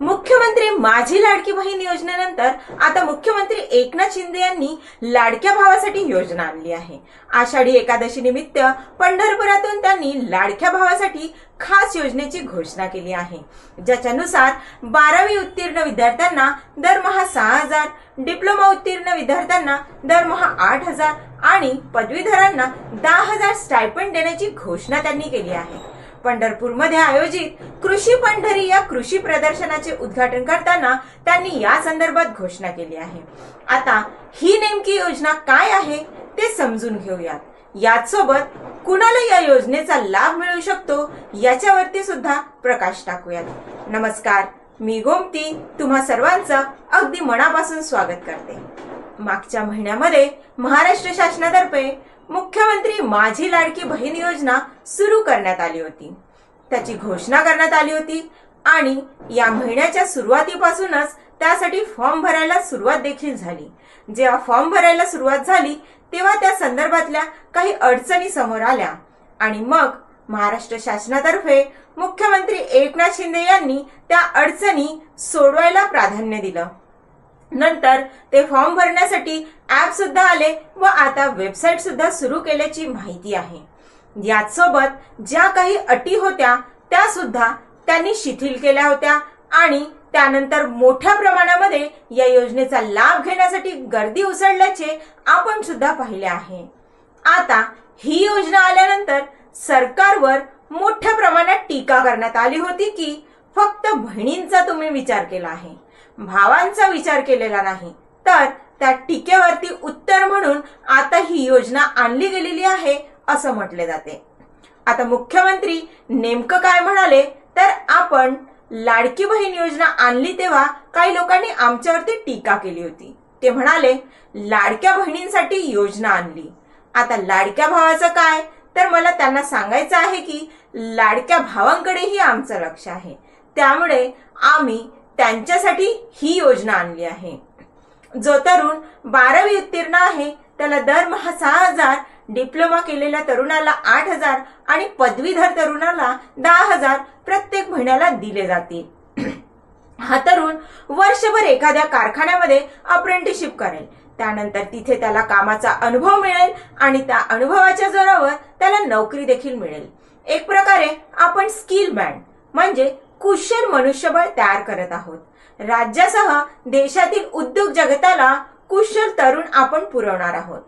मुख्यमंत्री माझी लाडकी बहीण योजनेनंतर आता मुख्यमंत्री एकनाथ शिंदे यांनी लाडक्या भावासाठी योजना आणली आहे. आषाढी एकादशी निमित्त पंढरपुरातून त्यांनी लाडक्या भावासाठी खास योजनेची घोषणा केली आहे. ज्याच्यानुसार बारावी उत्तीर्ण विद्यार्थ्यांना दरमहा सहा हजार डिप्लोमा उत्तीर्ण विद्यार्थ्यांना दरमहा आठ हजार आणि पदवीधरांना दहा हजार स्टायपंड देण्याची घोषणा त्यांनी केली आहे. पंढरपूरमध्ये आयोजित कृषी पंढरी या कृषी प्रदर्शनाचे उद्घाटन करताना त्यांनी या संदर्भात घोषणा केली आहे. आता ही नेमकी योजना काय आहे ते समजून घेऊयात. याचसोबत कुणाला या योजनेचा लाभ मिळू शकतो याच्यावरती सुद्धा प्रकाश टाकूयात. नमस्कार मी गोमती. तुम्हा सर्वांचं अगदी मनापासून स्वागत करते. मागच्या महिन्यामध्ये महाराष्ट्र शासनातर्फे मुख्यमंत्री माझी लाडकी बहीण योजना सुरू करण्यात आली होती. त्याची घोषणा करण्यात आली होती आणि या महिन्याच्या सुरुवातीपासूनच त्यासाठी फॉर्म भरायला सुरुवात देखील झाली. जेव्हा फॉर्म भरायला सुरुवात झाली तेव्हा त्या संदर्भातल्या काही अडचणी समोर आल्या. आणि मग महाराष्ट्र शासनातर्फे मुख्यमंत्री एकनाथ शिंदे यांनी त्या अडचणी सोडवायला प्राधान्य दिलं. नंतर ते फॉर्म भरण्यासाठी ऍप सुद्धा आले व आता वेबसाईट सुद्धा सुरू केल्याची माहिती आहे. यासोबत ज्या काही अटी होत्या त्या सुद्धा त्यांनी शिथिल केल्या होत्या आणि त्यानंतर मोठ्या प्रमाणामध्ये या योजनेचा लाभ घेण्यासाठी गर्दी उसळल्याचे आपण सुद्धा पाहिले आहे. आता ही योजना आल्यानंतर सरकारवर मोठ्या प्रमाणात टीका करण्यात आली होती की फक्त बहिणींचा तुम्ही विचार केला आहे. भावांचा विचार केलेला नाही. तर त्या टीकेवरती उत्तर म्हणून आता ही योजना आणली गेलेली आहे असं म्हटले जाते. आता मुख्यमंत्री नेमकं काय म्हणाले तर आपण लाडकी बहीण योजना आणली तेव्हा काही लोकांनी आमच्यावरती टीका केली होती. ते म्हणाले लाडक्या बहिणींसाठी योजना आणली. आता लाडक्या भावाचं काय? तर मला त्यांना सांगायचं आहे की लाडक्या भावांकडेही आमचं लक्ष आहे. त्यामुळे आम्ही त्यांच्यासाठी ही योजना आणली आहे. जो तरुण बारावी उत्तीर्ण आहे त्याला दरमहा सहा हजार डिप्लोमा केलेल्या तरुणाला आठ हजार आणि पदवीधर तरुणाला दहा हजार प्रत्येक महिन्याला दिले जातील. हा तरुण वर्षभर एखाद्या कारखान्यामध्ये अप्रेंटिसशिप करेल. त्यानंतर तिथे त्याला कामाचा अनुभव मिळेल आणि त्या अनुभवाच्या जोरावर त्याला नोकरी देखील मिळेल. एक प्रकारे आपण स्किल बँड म्हणजे कुशल मनुष्यबळ तयार करत आहोत. राज्यासह देशातील उद्योग जगताला कुशल तरुण आपण पुरवणार आहोत.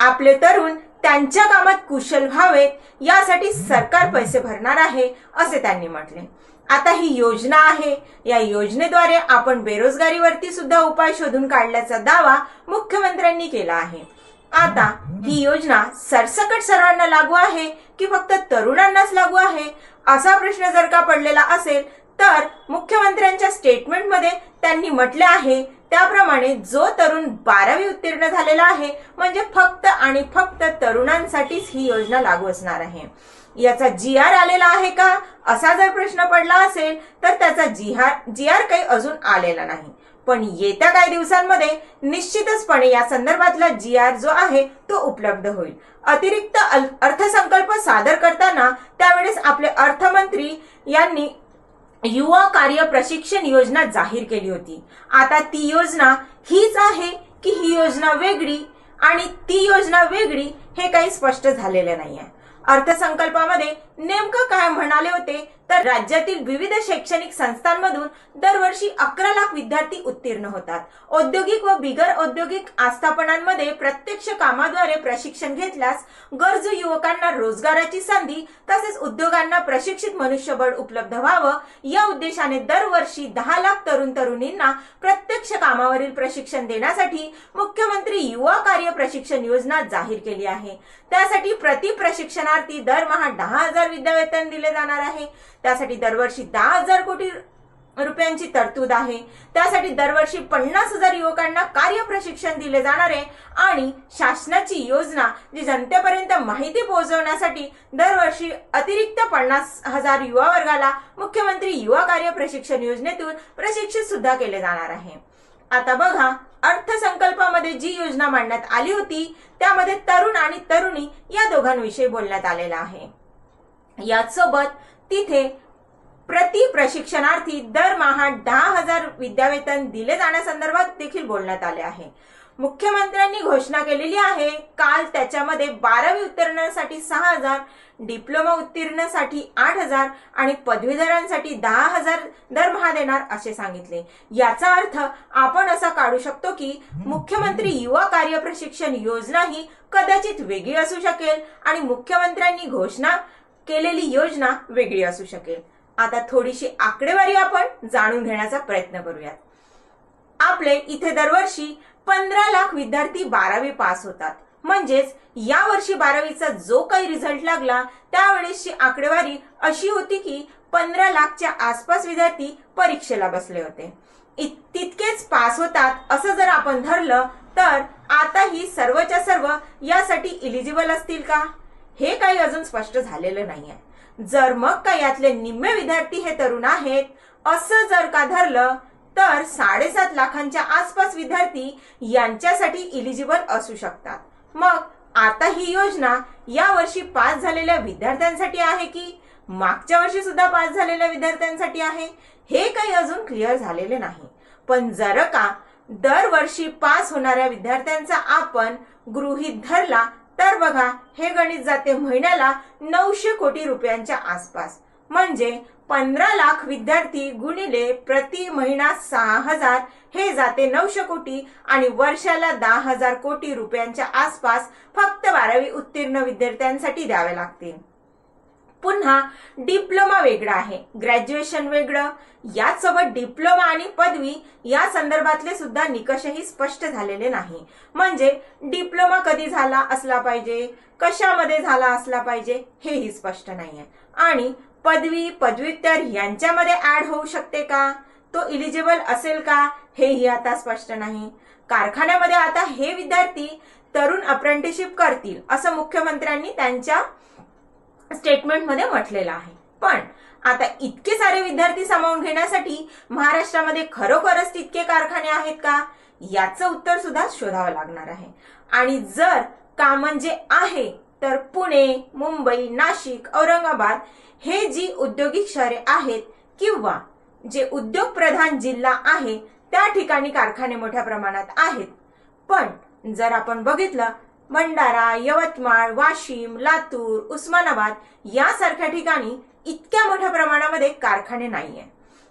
आपले तरुण त्यांच्या कामात कुशल व्हावेत यासाठी सरकार पैसे भरणार आहे असे त्यांनी म्हटले. आता ही योजना आहे. या योजनेद्वारे आपण बेरोजगारीवरती सुद्धा उपाय शोधून काढल्याचा दावा मुख्यमंत्र्यांनी केला आहे. आता ही योजना सरसकट सर्वांना लागू आहे की फक्त तरुणांनाच लागू आहे? असा प्रश्न जर का पडलेला असेल तर मुख्यमंत्र्यांच्या स्टेटमेंटमध्ये त्यांनी म्हटले आहे त्याप्रमाणे जो तरुण बारावी उत्तीर्ण झालेला आहे म्हणजे फक्त आणि फक्त तरुणांसाठीच ही योजना लागू असणार आहे. याचा जी आर आलेला आहे का? असा जर प्रश्न पडला असेल तर त्याचा जी आर जी आर काही अजून आलेला नाही. पण येत्या काही दिवसांमध्ये निश्चितचपणे या संदर्भातला जी आर जो आहे तो उपलब्ध होईल. अतिरिक्त अर्थसंकल्प सादर करताना त्यावेळेस आपले अर्थमंत्री यांनी युवा कार्य प्रशिक्षण योजना जाहीर केली होती. आता ती योजना हीच आहे की ही योजना वेगळी आणि ती योजना वेगळी हे काही स्पष्ट झालेलं नाही आहे अर्थसंकल्पामध्ये नेमकं काय म्हणाले होते तर राज्यातील विविध शैक्षणिक संस्थांमधून दरवर्षी अकरा लाख विद्यार्थी उत्तीर्ण होतात. औद्योगिक व बिगर औद्योगिक आस्थापनांमध्ये प्रत्यक्ष कामाद्वारे प्रशिक्षण घेतल्यास गरजू युवकांना रोजगाराची संधी तसेच उद्योगांना प्रशिक्षित मनुष्यबळ उपलब्ध व्हावं या उद्देशाने दरवर्षी दहा लाख तरुण तरुणींना प्रत्यक्ष कामावरील प्रशिक्षण देण्यासाठी मुख्यमंत्री युवा कार्य प्रशिक्षण योजना जाहीर केली आहे. त्यासाठी प्रति प्रशिक्षणार्थी दरमहा दहा हजार विद्यावेतन दिले जाणार आहे. त्यासाठी दरवर्षी दहा हजार कोटी रुपयांची तरतूद आहे. त्यासाठी दरवर्षी पन्नास हजार युवकांना कार्य प्रशिक्षण दिले जाणार आहे आणि शासनाची योजना जी जनतेपर्यंत माहिती पोहोचवण्यासाठी दरवर्षी अतिरिक्त पन्नास हजार युवा वर्गाला मुख्यमंत्री युवा कार्य प्रशिक्षण योजनेतून प्रशिक्षित सुद्धा केले जाणार आहे. आता बघा अर्थसंकल्पामध्ये जी योजना मांडण्यात आली होती त्यामध्ये तरुण आणि तरुणी या दोघांविषयी बोलण्यात आलेलं आहे. याचसोबत तिथे प्रति प्रशिक्षणार्थी दरमहा दहा हजार विद्यावेतन दिले जाण्यासंदर्भात देखील बोलण्यात आले आहे. मुख्यमंत्र्यांनी घोषणा केलेली आहे काल त्याच्यामध्ये बारावी उत्तीर्णासाठी सहा हजार डिप्लोमा उत्तीर्णासाठी आठ हजार आणि पदवीधरांसाठी दहा हजार दरमहा देणार असे सांगितले. याचा अर्थ आपण असा काढू शकतो की मुख्यमंत्री युवा कार्य प्रशिक्षण योजना ही कदाचित वेगळी असू शकेल आणि मुख्यमंत्र्यांनी घोषणा केलेली योजना वेगळी असू शकेल. आता थोडीशी आकडेवारी आपण जाणून घेण्याचा प्रयत्न करूयात. आपले इथे दरवर्षी पंधरा लाख विद्यार्थी बारावी पास होतात. म्हणजेच या वर्षी बारावीचा जो काही रिझल्ट लागला त्यावेळेसची आकडेवारी अशी होती की पंधरा लाखच्या आसपास विद्यार्थी परीक्षेला बसले होते. तितकेच पास होतात असं जर आपण धरलं तर आता ही सर्वच्या सर्व यासाठी इलिजिबल असतील का? हे काही अजून स्पष्ट झालेलं नाहीये. जर मग का यातले निम्मे विद्यार्थी हे तरुण आहेत असं जर का धरलं तर साडेसात लाखांच्या आसपास विद्यार्थी यांच्यासाठी इलिजिबल असू शकतात. मग आता ही योजना या वर्षी पास झालेल्या विद्यार्थ्यांसाठी आहे की मागच्या वर्षी सुद्धा पास झालेल्या विद्यार्थ्यांसाठी आहे? हे काही अजून क्लिअर झालेले नाही. पण जर का दरवर्षी पास होणाऱ्या विद्यार्थ्यांचा आपण गृहीत धरला तर बघा हे गणित जाते महिन्याला नऊशे कोटी रुपयांच्या आसपास. म्हणजे पंधरा लाख विद्यार्थी गुणिले प्रति महिना सहा हजार हे जाते नऊशे कोटी आणि वर्षाला दहा हजार कोटी रुपयांच्या आसपास फक्त बारावी उत्तीर्ण विद्यार्थ्यांसाठी द्यावे लागतील. पुन्हा डिप्लोमा वेगळा आहे. ग्रॅज्युएशन वेगळं. याचसोबत डिप्लोमा आणि पदवी या संदर्भातले सुद्धा निकषही स्पष्ट झालेले नाही. म्हणजे डिप्लोमा कधी झाला असला पाहिजे? कशामध्ये झाला असला पाहिजे? हेही स्पष्ट नाहीये. आणि पदवी पदव्युत्तर यांच्यामध्ये ऍड होऊ शकते का? तो इलिजिबल असेल का? हेही आता स्पष्ट नाही. कारखान्यामध्ये आता हे विद्यार्थी तरुण अप्रेंटिसशिप करतील असं मुख्यमंत्र्यांनी त्यांच्या स्टेटमेंटमध्ये म्हटलेलं आहे. पण आता इतके सारे विद्यार्थी सामावून घेण्यासाठी महाराष्ट्रामध्ये खरोखरच तितके कारखाने आहेत का? याचं उत्तर सुद्धा शोधावं लागणार आहे. आणि जर का म्हणजे आहे तर पुणे मुंबई नाशिक औरंगाबाद हे जी औद्योगिक शहरे आहेत किंवा जे उद्योग प्रधान जिल्हा आहे त्या ठिकाणी कारखाने मोठ्या प्रमाणात आहेत. पण जर आपण बघितलं भंडारा यवतमाळ वाशिम लातूर उस्मानाबाद यासारख्या ठिकाणी इतक्या मोठ्या प्रमाणामध्ये कारखाने नाहीये.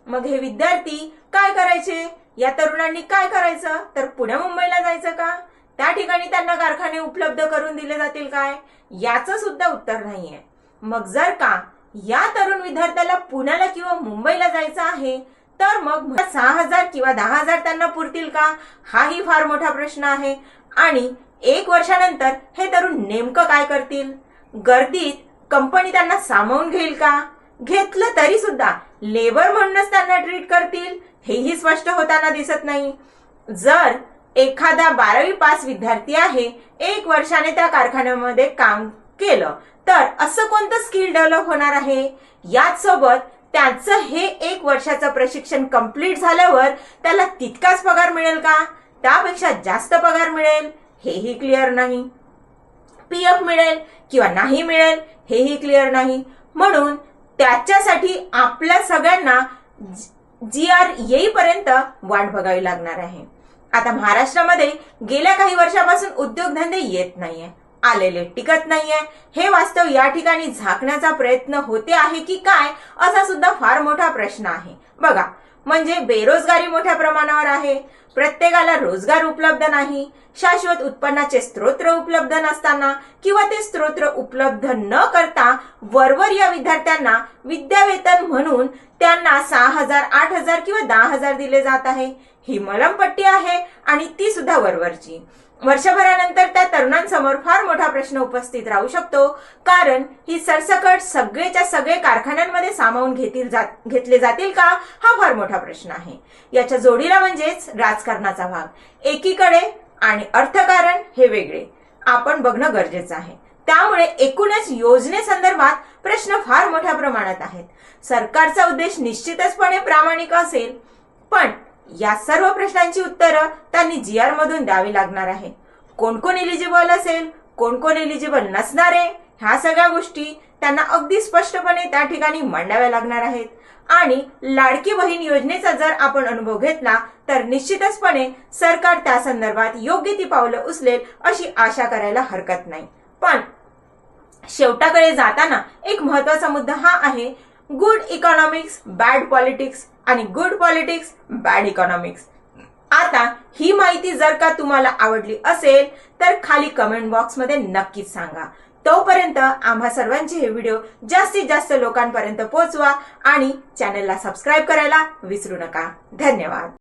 मग हे विद्यार्थी काय करायचे? या तरुणांनी काय करायचं? तर पुणे मुंबईला जायचं का? त्या ठिकाणी त्यांना कारखाने उपलब्ध करून दिले जातील काय? याचं सुद्धा उत्तर नाहीये. मग जर का या तरुण विद्यार्थ्याला पुण्याला किंवा मुंबईला जायचं आहे तर मग सहा हजार किंवा दहा हजार त्यांना पुरतील का? हाही फार मोठा प्रश्न आहे. आणि एक वर्षानंतर हे तरुण नेमकं काय करतील? गर्दीत कंपनी त्यांना सामावून घेईल का? घेतलं तरी सुद्धा लेबर म्हणूनच त्यांना ट्रीट करतील हेही स्पष्ट होताना दिसत नाही. जर एखादा बारावी पास विद्यार्थी आहे एक वर्षाने त्या कारखान्यामध्ये काम केलं तर असं कोणतं स्किल डेव्हलप होणार आहे? याच सोबत त्याचं हे एक वर्षाचं प्रशिक्षण कंप्लीट झाल्यावर त्याला तितकाच पगार मिळेल का? त्यापेक्षा जास्त पगार मिळेल? हेही क्लिअर नाही. पीएफ मिळेल किंवा नाही मिळेल? हेही क्लिअर नाही. म्हणून त्याच्यासाठी आपल्या सगळ्यांना जी आर येईपर्यंत वाट बघावी लागणार आहे. आता महाराष्ट्रामध्ये गेल्या काही वर्षापासून उद्योगधंदे येत नाहीये. आलेले टिकत नाहीये. हे वास्तव या ठिकाणी झाकण्याचा प्रयत्न होते आहे की काय असा सुद्धा फार मोठा प्रश्न आहे. बघा म्हणजे बेरोजगारी मोठ्या प्रमाणावर आहे. प्रत्येकाला रोजगार उपलब्ध नाही. शाश्वत उत्पन्नाचे स्त्रोत्र उपलब्ध नसताना किंवा ते स्त्रोत्र उपलब्ध न करता वरवर या विद्यार्थ्यांना विद्यावेतन म्हणून सहा हजार आठ हजार किंवा दहा हजार दिले जात आहे. ही मलमपट्टी आहे आणि ती सुद्धा वरवरची. वर्षभरानंतर त्या तरुणांसमोर फार मोठा प्रश्न उपस्थित राहू शकतो. कारण ही सरसकट सगळेच्या सगळे कारखान्यांमध्ये सामावून घेतील जात घेतले जातील का? हा फार मोठा प्रश्न आहे. याच्या जोडीला म्हणजेच राजकारणाचा भाग. एकीकडे आणि अर्थकारण हे वेगळे. आपण बघणं गरजेचं आहे. त्यामुळे एकूणच योजनेसंदर्भात प्रश्न फार मोठ्या प्रमाणात आहेत. सरकारचा उद्देश निश्चितचपणे प्रामाणिक असेल पण या सर्व प्रश्नांची उत्तरं त्यांनी जी आर मधून द्यावी लागणार आहे. कोण कोण एलिजिबल असेल कोण कोण एलिजिबल नसणारे ह्या सगळ्या गोष्टी त्यांना अगदी स्पष्टपणे त्या ठिकाणी मांडाव्या लागणार आहेत. आणि लाडकी बहीण योजनेचा जर आपण अनुभव घेतला तर निश्चितचपणे सरकार त्या संदर्भात योग्य ती पावलं उचलेल अशी आशा करायला हरकत नाही. पण शेवटाकडे जाताना एक महत्त्वाचा मुद्दा हा आहे गुड इकॉनॉमिक्स बॅड पॉलिटिक्स आणि गुड पॉलिटिक्स बॅड इकॉनॉमिक्स आता ही माहिती जर का तुम्हाला आवडली असेल तर खाली कमेंट बॉक्समध्ये नक्कीच सांगा. तोपर्यंत आम्हा सर्वांचे हे व्हिडिओ जास्तीत जास्त लोकांपर्यंत पोहोचवा आणि चॅनलला सबस्क्राईब करायला विसरू नका. धन्यवाद.